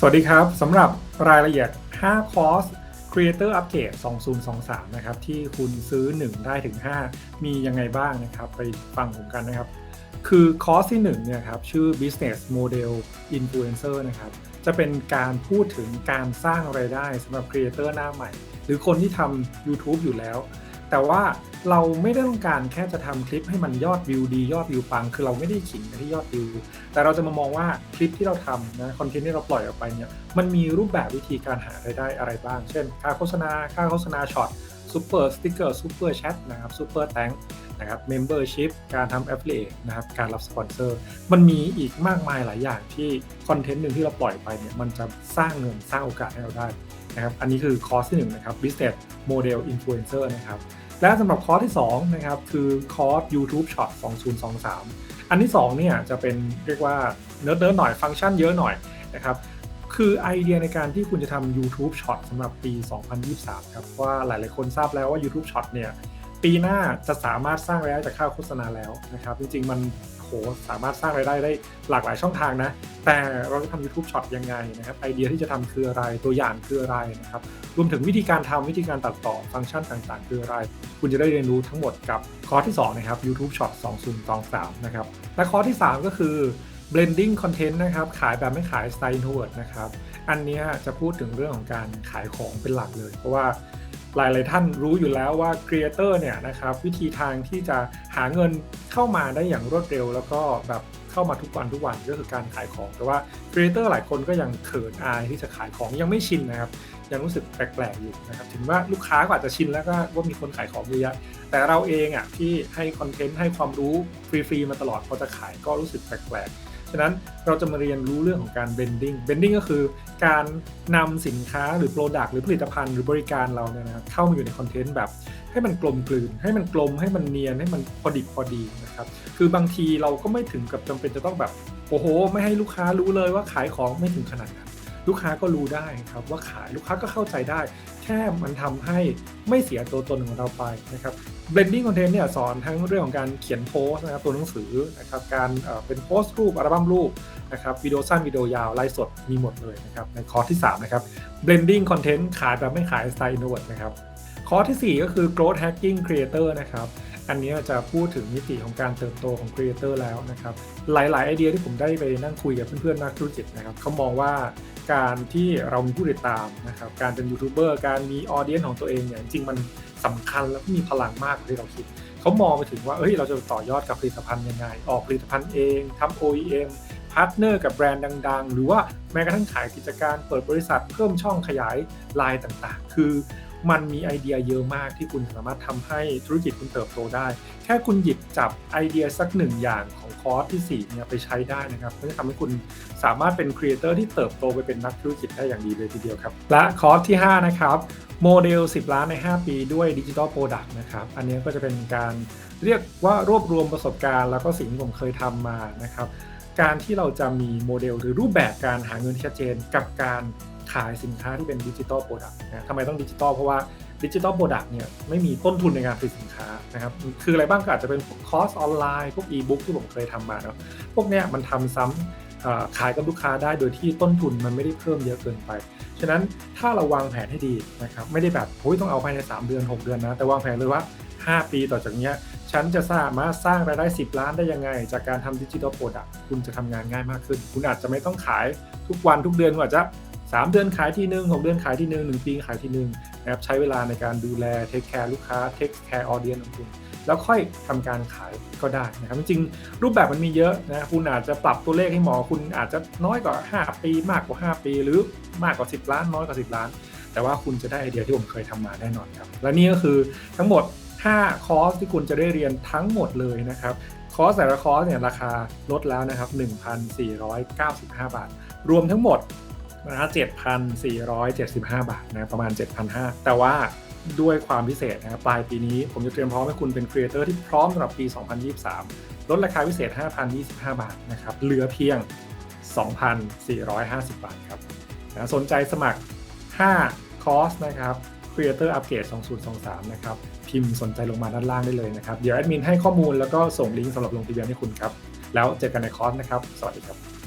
สวัสดีครับสำหรับรายละเอียด 5 คอร์ส Creator Upgrade 2023 นะครับ ที่คุณซื้อ 1 ได้ถึง 5 มียังไงบ้างนะครับ ไปฟังผมกันนะครับ คือคอร์สที่1เนี่ยครับ ชื่อ Business Model Influencer นะครับ จะเป็นการพูดถึงการสร้างไรายได้สำหรับ Creator หน้าใหม่ หรือคนที่ทำ YouTube อยู่แล้ว แต่ว่าเราไม่ได้ต้องการแค่จะทำคลิปให้มันยอดวิวดียอดวิวปัง คือเราไม่ได้ขิงที่ยอดวิว แต่เราจะมามองว่าคลิปที่เราทำนะคอนเทนต์ที่เราปล่อยออกไปเนี่ยมันมีรูปแบบวิธีการหารายได้อะไรบ้าง เช่น ค่าโฆษณา ค่าโฆษณาช็อตซูเปอร์สติ๊กเกอร์ซูเปอร์แชทนะครับซูเปอร์แตงนะครับเมมเบอร์ชิพการทำแอฟเ i ตนะครับการรับสปอนเซอร์ มันมีอีกมากมายหลายอย่างที่คอนเทนต์หนึ่งที่เราปล่อยไปเนี่ยมันจะสร้างเงินสร้างโอกาสให้เราได้ นะครับ อันนี้คือคอร์สที่1นะครับ Business Model Influencer นะครับ และสำหรับคอร์สที่2นะครับคือคอร์ส YouTube Short 2023 อันที่2เนี่ยจะเป็นเรียกว่าเนื้อเนื้อหน่อยฟังก์ชันเยอะหน่อยนะครับคือไอเดียในการที่คุณจะทำ YouTube Short สำหรับปี 2023 ครับว่าหลายๆคนทราบแล้วว่า YouTube Short เนี่ยปีหน้าจะสามารถสร้างรายได้จากค่าโฆษณาแล้วนะครับ จริงๆมัน โหสามารถสร้างรายได้ได้หลากหลายช่องทางนะ แต่เราจะทำ YouTube Short ยังไงนะครับไอเดียที่จะทำคืออะไรตัวอย่างคืออะไรนะครับรวมถึงวิธีการทำวิธีการตัดต่อฟังก์ชันต่างๆ คืออะไร คุณจะได้เรียนรู้ทั้งหมดกับคอร์สที่ 2 นะครับ YouTube Short 2023นะครับและคอร์สที่ 3 ก็คือ blending content นะครับ ขายแบบไม่ขาย style introvert นะครับ อันนี้จะพูดถึงเรื่องของการขายของเป็นหลักเลย เพราะว่า หลายๆท่านรู้อยู่แล้วว่าครีเอเตอร์เนี่ยนะครับวิธีทางที่จะหาเงินเข้ามาได้อย่างรวดเร็ว แล้วก็แบบเข้ามาทุกวันทุกวันก็คือการขายของ แต่ว่าครีเอเตอร์หลายคนก็ยังเขินอายที่จะขายของยังไม่ชินนะครับยังรู้สึกแปลกๆอยู่นะครับถึงว่าลูกค้าก็อาจจะชินแล้วก็ว่ามีคนขายของเยอะแต่เราเองอะที่ให้คอนเทนต์ให้ความรู้ฟรีๆมาตลอดพอจะขายก็รู้สึกแปลกๆ ฉะนั้นเราจะมาเรียนรู้เรื่องของการ bending bending ก็คือการนำสินค้าหรือ Product หรือผลิตภัณฑ์หรือบริการเราเนี่ยนะครับเข้ามาอยู่ในคอนเทนต์แบบให้มันกลมกลืน ให้มันกลมให้มันเนียนให้มันพอดิบพอดีนะครับคือบางทีเราก็ไม่ถึงกับจำเป็นจะต้องแบบโอ้โห ไม่ให้ลูกค้ารู้เลยว่าขายของไม่ถึงขนาดนั้นลูกค้าก็รู้ได้ครับว่าขายลูกค้าก็เข้าใจได้ ค่มันทำให้ไม่เสียตัวตนของเราไปนะครับ blending content เนี่ยสอนทั้งเรื่องของการเขียนโพสนะครับตัวหนังสือนะครับการเป็นโพสต์รูปอัลบั้มรูปนะครับวิดีโอสั้นวิดีโอยาวไลฟ์สดมีหมดเลยนะครับในคอร์สที่ 3 นะครับ blending content ขายแบบไม่ขายสไตล์ innovate นะครับคอร์สที่ 4 ก็คือ growth hacking creator นะครับ อันนี้จะพูดถึงมิติของการเติบโตของครีเอเตอร์แล้วนะครับ หลาย ๆ ไอเดียที่ผมได้ไปนั่งคุยกับเพื่อน ๆ นักธุรกิจนะครับเขามองว่าการที่เรามีผู้ติดตามนะครับ การเป็นยูทูบเบอร์ การมีออเดียนของตัวเองเนี่ยจริงๆมันสำคัญและมีพลังมากกว่าที่เราคิด เขามองไปถึงว่าเฮ้ย เราจะต่อยอดกับผลิตภัณฑ์ยังไง ออกผลิตภัณฑ์เองทำ OEM พาร์ทเนอร์กับแบรนด์ดัง ๆ หรือว่าแม้กระทั่งขายกิจการ เปิดบริษัท เพิ่มช่องขยายลายต่าง ๆ คือ มันมีไอเดียเยอะมากที่คุณสามารถทำให้ธุรกิจคุณเติบโตได้ แค่คุณหยิบจับไอเดียสักหนึ่งอย่างของคอร์สที่4เนี่ยไปใช้ได้นะครับก็จะทำให้คุณสามารถเป็นครีเอเตอร์ที่เติบโตไปเป็นนักธุรกิจได้อย่างดีเลยทีเดียวครับ และคอร์สที่ 5 นะครับโมเดล 10 ล้านใน 5 ปีด้วยดิจิทัลโปรดักต์นะครับ อันนี้ก็จะเป็นการเรียกว่ารวบรวมประสบการณ์ แล้วก็สิ่งที่ผมเคยทำมานะครับ การที่เราจะมีโมเดลหรือรูปแบบการหาเงินที่ชัดเจนกับการ ขายสินค้าที่เป็นดิจิทัลโปรดักต์นะทำไมต้องดิจิทัลเพราะว่าดิจิทัลโปรดักต์เนี่ยไม่มีต้นทุนในการผลิตสินค้านะครับคืออะไรบ้างก็อาจจะเป็นคอร์สออนไลน์ พวกอีบุ๊กที่ผมเคยทำมาเนาะพวกเนี้ยมันทำซ้ำขายกับลูกค้าได้โดยที่ต้นทุนมันไม่ได้เพิ่มเยอะเกินไป ฉะนั้นถ้าเราวางแผนให้ดีนะครับไม่ได้แบบโอ้ยต้องเอาภายใน 3 เดือน 6 เดือนนะ แต่วางแผนเลยว่า 5 ปีต่อจากนี้ฉันจะสามารถสร้างรายได้ 10 ล้านได้ยังไง จากการทำดิจิทัลโปรดักต์คุณจะทำงานง่ายมากขึ้น คุณอาจจะไม่ต้องขายทุกวันทุกเดือนคุณอาจจะ 3 เดือนขายที่หนึ่ง6เดือนขายที่หนึ่งหนึ่งปีขายที่หนึ่งนะครับใช้เวลาในการดูแลเทคแคร์ลูกค้าเทคแคร์ออเดียนของคุณแล้วค่อยทำการขายก็ได้นะครับจริงๆรูปแบบมันมีเยอะนะคุณอาจจะปรับตัวเลขให้หมอคุณอาจจะน้อยกว่า 5 ปีมากกว่า 5 ปี หรือมากกว่า 10 ล้านน้อยกว่า 10 ล้าน แต่ว่าคุณจะได้ไอเดียที่ผมเคยทำมาแน่นอนครับและนี่ก็คือทั้งหมด 5 คอร์สที่คุณจะได้เรียนทั้งหมดเลยนะครับคอร์สแต่ละคอร์สเนี่ยราคาลดแล้วนะครับ 1,495 บาท รวมทั้งหมด นะ7,475บาทนะประมาณ7,500แต่ว่าด้วยความพิเศษนะครับปลายปีนี้ผมจะเตรียมพร้อมให้คุณเป็นครีเอเตอร์ที่พร้อมสำหรับปี 2023 ลดราคาพิเศษ 5,025 บาทนะครับเหลือเพียง 2,450 บาทครับนะสนใจสมัคร 5 คอร์สนะครับ Creator Upgrade 2023 นะครับ พิมพ์สนใจลงมาด้านล่างได้เลยนะครับ เดี๋ยวแอดมินให้ข้อมูลแล้วก็ส่งลิงก์สำหรับลงทะเบียนให้คุณครับ แล้วเจอกันในคอร์สนะครับ สวัสดีครับ